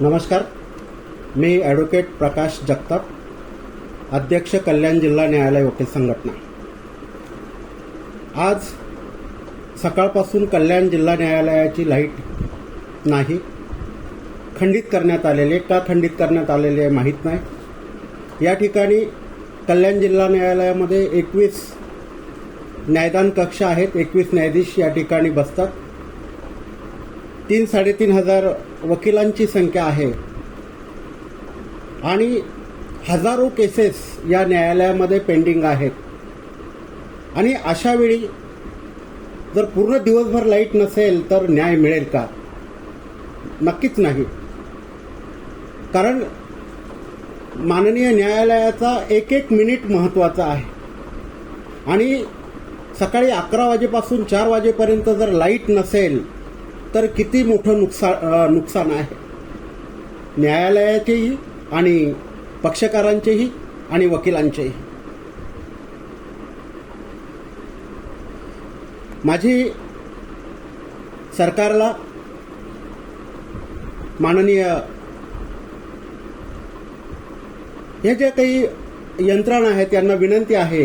नमस्कार. मी ॲडव्होकेट प्रकाश जगताप अध्यक्ष कल्याण जिल्हा न्यायालय वकील संघटना. आज सकाळपासून कल्याण जिल्हा न्यायालयाची लाइट नाही खंडित करण्यात आलेले का खंडित करण्यात आलेले आहे माहीत नाही. या ठिकाणी कल्याण जिल्हा न्यायालयामध्ये एकवीस न्यायदान कक्ष आहेत एकवीस न्यायाधीश या ठिकाणी बसतात. तीन साडेतीन हजार वकिलांची संख्या आहे. आणि हजारो केसेस या न्यायालयामध्ये पेंडिंग आहेत. आणि अशा वेळी जर पूर्ण दिवसभर लाइट नसेल तर न्याय मिळेल का? नक्कीच नाही. कारण माननीय न्यायालयाचा एक एक मिनिट महत्त्वाचा आहे. आणि सकाळी अकरा वाजेपासून चार वाजेपर्यंत जर लाइट नसेल तर किती मोठं नुकसान नुकसान आहे? न्यायालयाचेही आणि पक्षकारांचेही आणि वकिलांचेही. माझी सरकारला माननीय हे जे काही यंत्रणा आहेत त्यांना विनंती आहे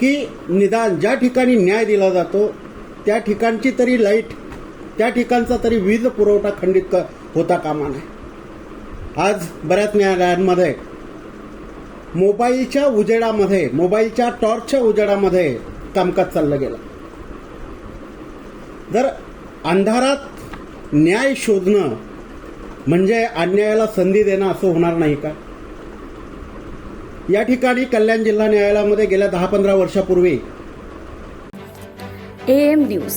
की निदान ज्या ठिकाणी न्याय दिला जातो त्या ठिकाणची तरी लाइट त्या ठिकाणचा तरी वीज पुरवठा खंडित होता कामा नये. आज बऱ्याच न्यायालयांमध्ये मोबाईलच्या उजेडामध्ये मोबाईलच्या टॉर्चच्या उजेडामध्ये कामकाज चाललं गेलं. जर अंधारात न्याय शोधणं म्हणजे अन्यायाला संधी देणं असं होणार नाही का? या ठिकाणी कल्याण जिल्हा न्यायालयामध्ये गेल्या दहा पंधरा वर्षापूर्वी ए एम न्यूज.